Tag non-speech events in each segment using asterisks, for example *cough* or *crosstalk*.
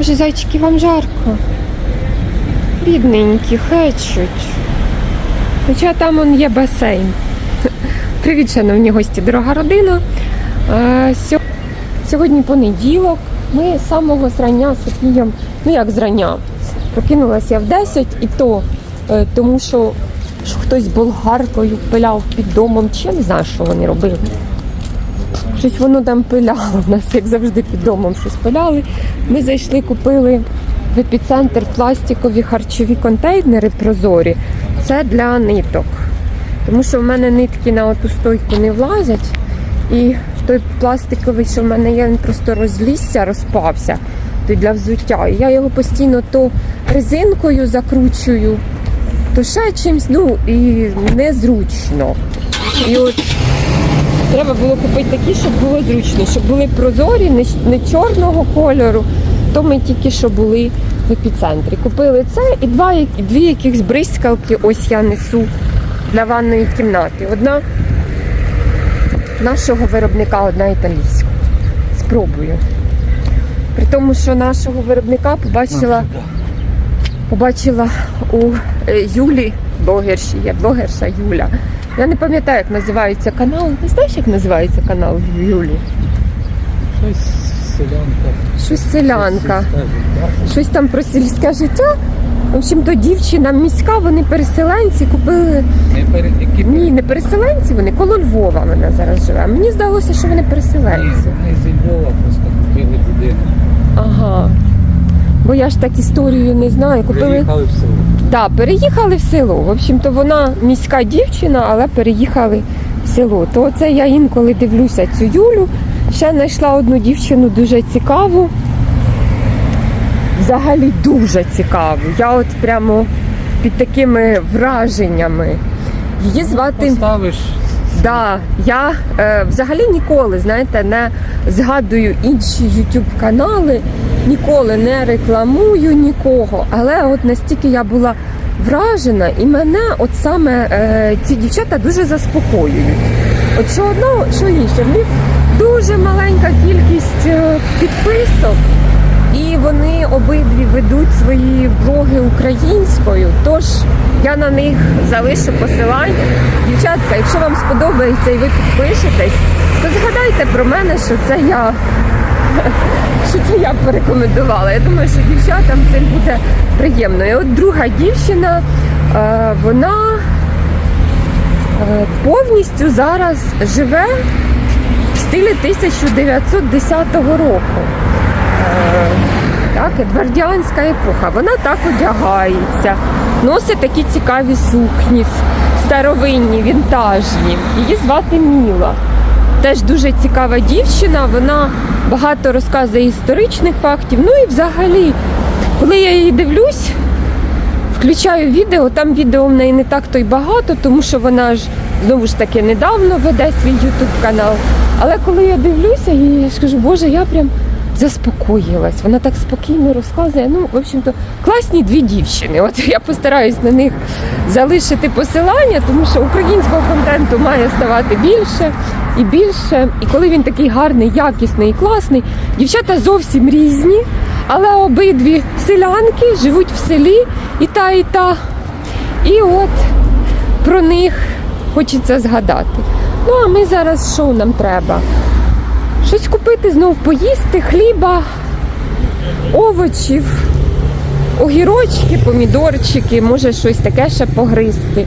Боже, зайчики, вам жарко. Бідненькі, хечуть. Хоча там он є басейн. *laughs* Привіт, шановні гості, дорога родина. Е, Сьогодні понеділок. Ми з самого зрання з Софієм, ну як зрання, прокинулася я в 10 і то, е, тому що, що хтось болгаркою пиляв під домом, чи я не знаю, що вони робили. Щось воно там пиляло в нас, як завжди, під домом щось пиляли. Ми зайшли, купили в епіцентр пластикові харчові контейнери прозорі. Це для ниток. Тому що в мене нитки на оту стойку не влазять. І той пластиковий, що в мене є, він просто розлізся, розпався. То для взуття. І я його постійно то резинкою закручую, то ще чимось, ну і незручно. І от Треба було купити такі, щоб було зручно, щоб були прозорі, не, чорного кольору. То ми тільки що були в епіцентрі. Купили це і два, дві якихось бризкалки ось я несу для ванної кімнати. Одна нашого виробника, одна італійського. Спробую. При тому, що нашого виробника побачила, побачила у е, Юлі, блогерші, є блогерша Юля. Я не пам'ятаю, як називається канал. Ти знаєш, як називається канал в Юлі? Щось селянка. Щось селянка. Щось там про сільське життя. В общем, то дівчина міська, вони переселенці купили. Не перед які Ні, не переселенці, вони коло Львова вона зараз живе. Мені здалося, що вони Ні, переселенці. вони зі Львова просто купили будинок. Ага. Бо я ж так історію не знаю. Купили. Приїхали в село. Так, переїхали в село. В общем-то, вона міська дівчина, але переїхали в село. То це я інколи дивлюся цю Юлю. Ще знайшла одну дівчину дуже цікаву. Взагалі дуже цікаву. Я от прямо під такими враженнями. Її звати. Поставиш Да, я е, взагалі ніколи, знаєте, не згадую інші YouTube канали, ніколи не рекламую нікого. Але от настільки я була вражена, і мене от саме е, ці дівчата дуже заспокоюють. От що одно, що інше, в них дуже маленька кількість е, підписок. І вони обидві ведуть свої блоги українською. Тож я на них залишу посилання. Дівчатка, якщо вам сподобається і ви підпишетесь, то згадайте про мене, що це я. *laughs* Що це я порекомендувала. Я думаю, що дівчатам це буде приємно. І от друга дівчина, е, вона е, повністю зараз живе в стилі 1910 року. Е, Так, едвардіанська епоха. Вона так одягається, носить такі цікаві сукні, старовинні, вінтажні. Її звати Міла. Теж дуже цікава дівчина. Вона багато розказує історичних фактів. Ну і взагалі, коли я її дивлюсь, включаю відео, там відео в неї не так то й багато, тому що вона ж знову ж таки недавно веде свій YouTube канал. Але коли я дивлюся, я ж кажу, боже, я прям заспокоїлась. Вона так спокійно розказує. Ну, в общем-то, класні дві дівчини. От я постараюсь на них залишити посилання, тому що українського контенту має ставати більше і більше. І коли він такий гарний, якісний і класний, дівчата зовсім різні, але обидві селянки живуть в селі і та, і та. І от про них хочеться згадати. Ну а ми зараз що нам треба? Щось купити, знов поїсти, хліба, овочів, огірочки, помідорчики, може щось таке ще погризти.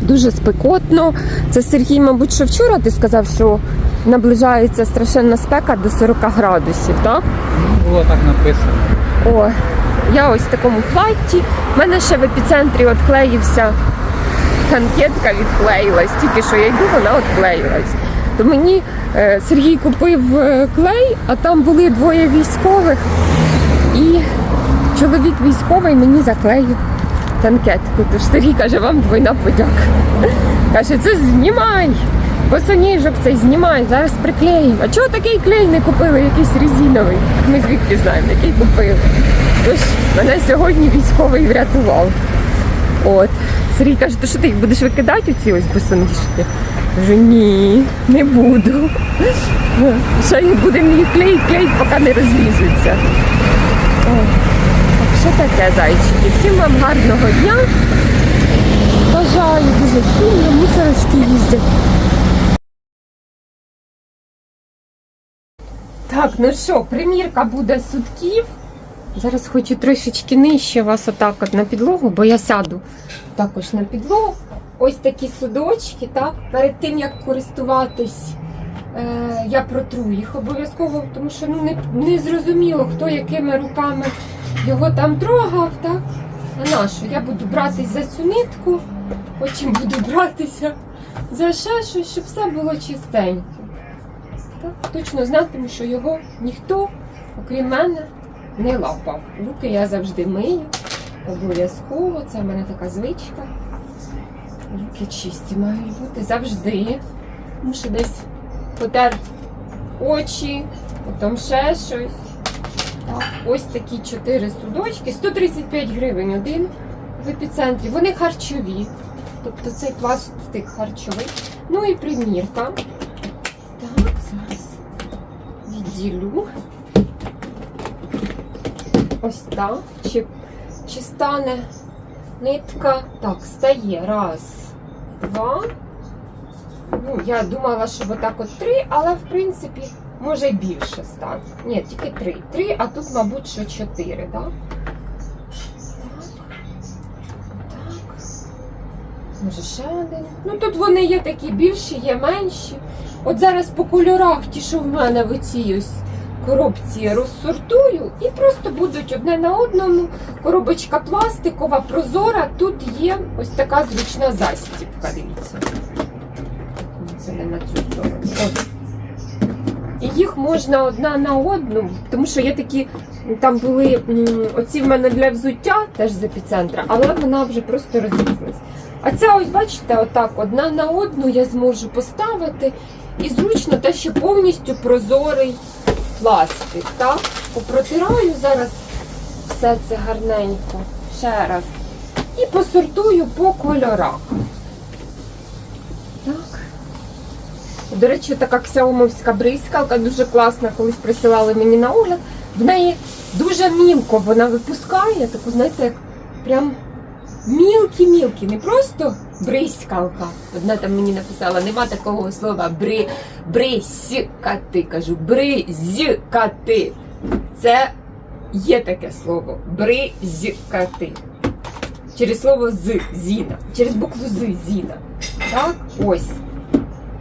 Дуже спекотно. Це Сергій, мабуть, що вчора ти сказав, що наближається страшенна спека до 40 градусів, так? ну, було так написано. О, я ось в такому платі. У мене ще в епіцентрі отклеївся танкетка відклеїлась. Тільки що я йду, вона отклеїлась. То мені е, Сергій купив е, клей, а там були двоє військових. І чоловік військовий мені заклеїв танкетку. Тож Сергій каже, вам двойна подяка. Каже, це знімай. Босоніжок цей знімай, зараз приклеїмо. А чого такий клей не купили, якийсь резиновий? Ми звідки знаємо, який купили. Тож мене сьогодні військовий врятував. От. Сергій каже, то що ти їх будеш викидати оці ось босоніжки? Кажу, ні, не буду. Ще їх будемо їх клеїть, клеїть, поки не розлізуться. Так що таке, зайчики? Всім вам гарного дня. Бажаю дуже сильно, мусорочки їздять. Так, ну що, примірка буде сутків. Зараз хочу трішечки нижче вас отак от на підлогу, бо я сяду також на підлогу. Ось такі судочки, так? Перед тим як користуватись, е, я протру їх обов'язково, тому що ну, не, не зрозуміло, хто якими руками його там трогав, так? А нащо? Я буду братись за цю нитку, потім буду братися за ще щось, щоб все було чистенько. Так? Точно знатиму, що його ніхто, окрім мене, не лапав. Руки я завжди мию. Обов'язково, це в мене така звичка. Руки чисті мають бути завжди. Тому що десь потер очі, потім ще щось. Так, ось такі чотири судочки, 135 гривень один в епіцентрі. Вони харчові. Тобто цей пластик харчовий. Ну і примірка. Так, зараз відділю. Ось так. Чи, чи стане нитка? Так, стає. Раз, два. Ну, я думала, що отак от три, але в принципі може більше стане. Ні, тільки три. Три, а тут, мабуть, що чотири, так? Може ще один. Ну тут вони є такі більші, є менші. От зараз по кольорах, ті, що в мене в цій ось коробці розсортую, і просто будуть одне на одному. Коробочка пластикова, прозора. Тут є ось така зручна застібка. Дивіться. Це не на цю сторону. Ось. І їх можна одна на одну, тому що є такі, там були оці в мене для взуття, теж з епіцентра, але вона вже просто розрізалась. А ця, ось бачите, отак одна на одну я зможу поставити. І зручно те, що повністю прозорий пластик. Так? Попротираю зараз все це гарненько. Ще раз. І посортую по кольорах. Так. До речі, така ксяомовська бризкалка дуже класна, колись присилали мені на огляд. В неї дуже мілко вона випускає, таку, знаєте, як прям мілкі-мілкі, не просто бризкалка. Одна там мені написала, нема такого слова бри, бризкати. Кажу, бризкати. Це є таке слово бризкати. Через слово з зіна, через букву з зіна. Так, ось.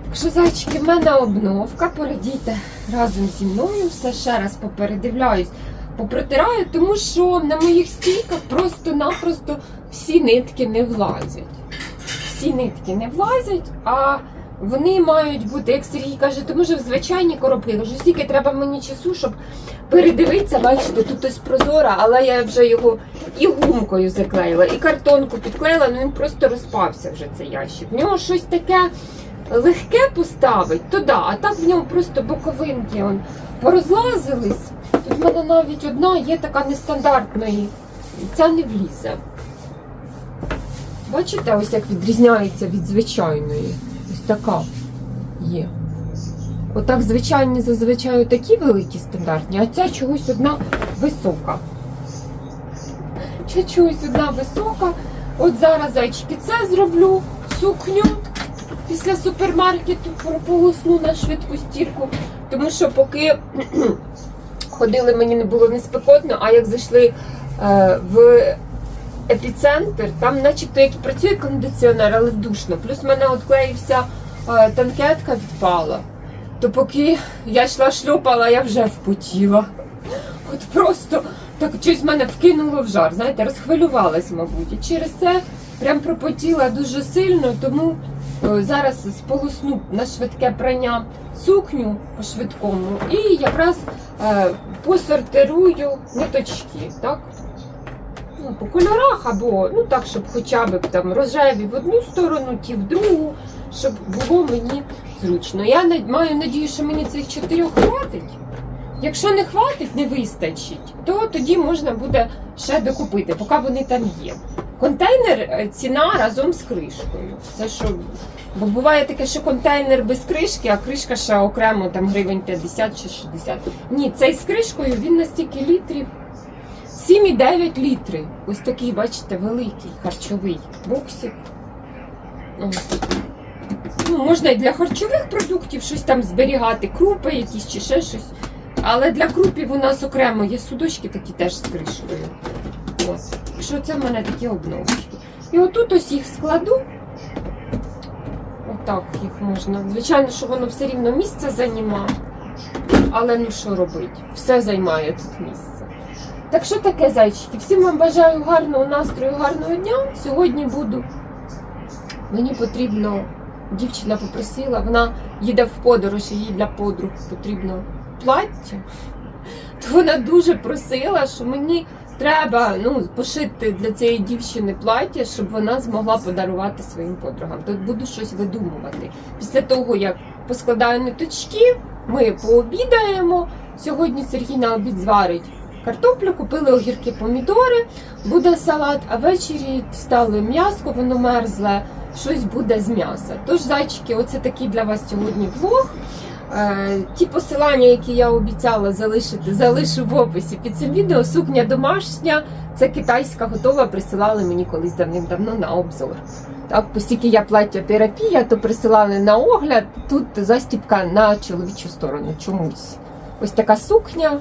Якщо зайчики, в мене обновка, перейдіть разом зі мною, все ще раз попередивляюсь, попротираю, тому що на моїх стійках просто-напросто всі нитки не влазять. Всі нитки не влазять, а вони мають бути, як Сергій каже, то може в звичайні коробки. Кажу, стільки треба мені часу, щоб передивитися, бачите, тут ось прозора, але я вже його і гумкою заклеїла, і картонку підклеїла, ну він просто розпався вже цей ящик. В нього щось таке легке поставить, то да, а так в ньому просто боковинки он порозлазились. Тут в мене навіть одна є така нестандартної, ця не влізе. Бачите, ось як відрізняється від звичайної. Ось така є. Отак звичайні зазвичай такі великі стандартні, а ця чогось одна висока. Чогось одна висока. От зараз зайчики це зроблю, сукню після супермаркету прополосну на швидку стірку. Тому що поки *clears throat* ходили, мені не було не спекотно, а як зайшли е, в епіцентр, там начебто як і працює кондиціонер, але душно. Плюс в мене отклеївся е, танкетка відпала. То поки я йшла шльопала, я вже впотіла. От просто так щось мене вкинуло в жар, знаєте, розхвилювалась, мабуть. І через це прям пропотіла дуже сильно, тому е, зараз сполосну на швидке прання сукню по швидкому і якраз е, посортирую ниточки, так? Ну, по кольорах або ну так, щоб хоча б там рожеві в одну сторону, ті в другу, щоб було мені зручно. Я над- маю надію, що мені цих чотирьох хватить. Якщо не хватить, не вистачить, то тоді можна буде ще докупити, поки вони там є. Контейнер е, ціна разом з кришкою. Це що. Бо буває таке, що контейнер без кришки, а кришка ще окремо там гривень 50 чи 60. Ні, цей з кришкою він на стільки літрів. 7,9 літри. Ось такий, бачите, великий харчовий боксик. Ну, можна і для харчових продуктів щось там зберігати, крупи якісь чи ще щось. Але для крупів у нас окремо є судочки такі теж з кришкою. Ось. Що це в мене такі обновочки. І отут ось їх складу. Отак їх можна. Звичайно, що воно все рівно місце займає. Але ну що робити? Все займає тут місце. Так що таке, зайчики? Всім вам бажаю гарного настрою, гарного дня. Сьогодні буду. Мені потрібно, дівчина попросила, вона їде в подорож, їй для подруг потрібно плаття. То вона дуже просила, що мені треба ну, пошити для цієї дівчини плаття, щоб вона змогла подарувати своїм подругам. Тут буду щось видумувати. Після того, як поскладаю ниточки, ми пообідаємо. Сьогодні Сергій на обід зварить картоплю, купили огірки, помідори, буде салат, а ввечері стали м'яско, воно мерзле, щось буде з м'яса. Тож, зайчики, оце такий для вас сьогодні влог. Е, Ті посилання, які я обіцяла залишити, залишу в описі під цим відео. Сукня домашня, це китайська готова, присилали мені колись давним-давно на обзор. Так, оскільки я плаття терапія, то присилали на огляд. Тут застібка на чоловічу сторону чомусь. Ось така сукня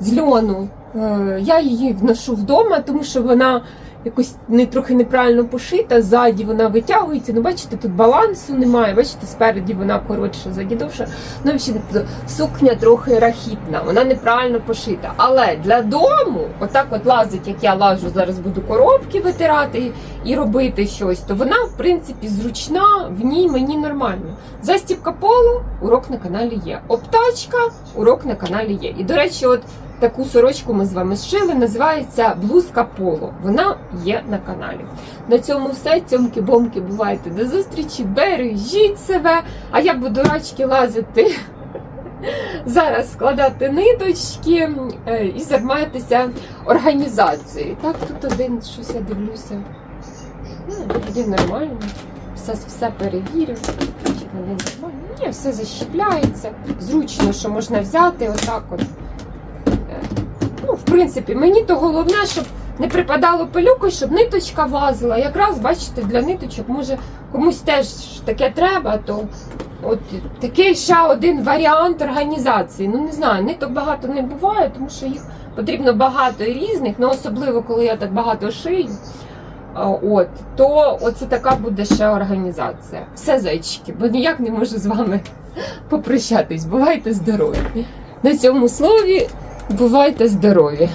з льону. Е, Я її вношу вдома, тому що вона якось не трохи неправильно пошита. Ззаді вона витягується. Ну, бачите, тут балансу немає. Бачите, спереді вона коротша, ззаді довша. Ну, взагалі, сукня трохи рахітна, вона неправильно пошита. Але для дому, отак от лазить, як я лажу, зараз буду коробки витирати і робити щось, то вона, в принципі, зручна, в ній мені нормально. Застібка полу, урок на каналі є. Обтачка, урок на каналі є. І, до речі, от таку сорочку ми з вами зшили, називається блузка поло. Вона є на каналі. На цьому все. Цьомки-бомки, бувайте до зустрічі, бережіть себе, а я буду рачки лазити. *laughs* Зараз складати ниточки е, і займатися організацією. Так, тут один щось я дивлюся. Ну, нормально. Все, все перевірю. Ні, все защіпляється. Зручно, що можна взяти отак от. Принципі, мені то головне, щоб не припадало пилюкою, щоб ниточка влазила. Якраз, бачите, для ниточок, може, комусь теж таке треба, то от такий ще один варіант організації. Ну, не знаю, ниток багато не буває, тому що їх потрібно багато і різних, ну особливо, коли я так багато шию. От, то оце така буде ще організація. Все, зайчики, бо ніяк не можу з вами *laughs* попрощатись. Бувайте здорові. На цьому слові бувайте здорові.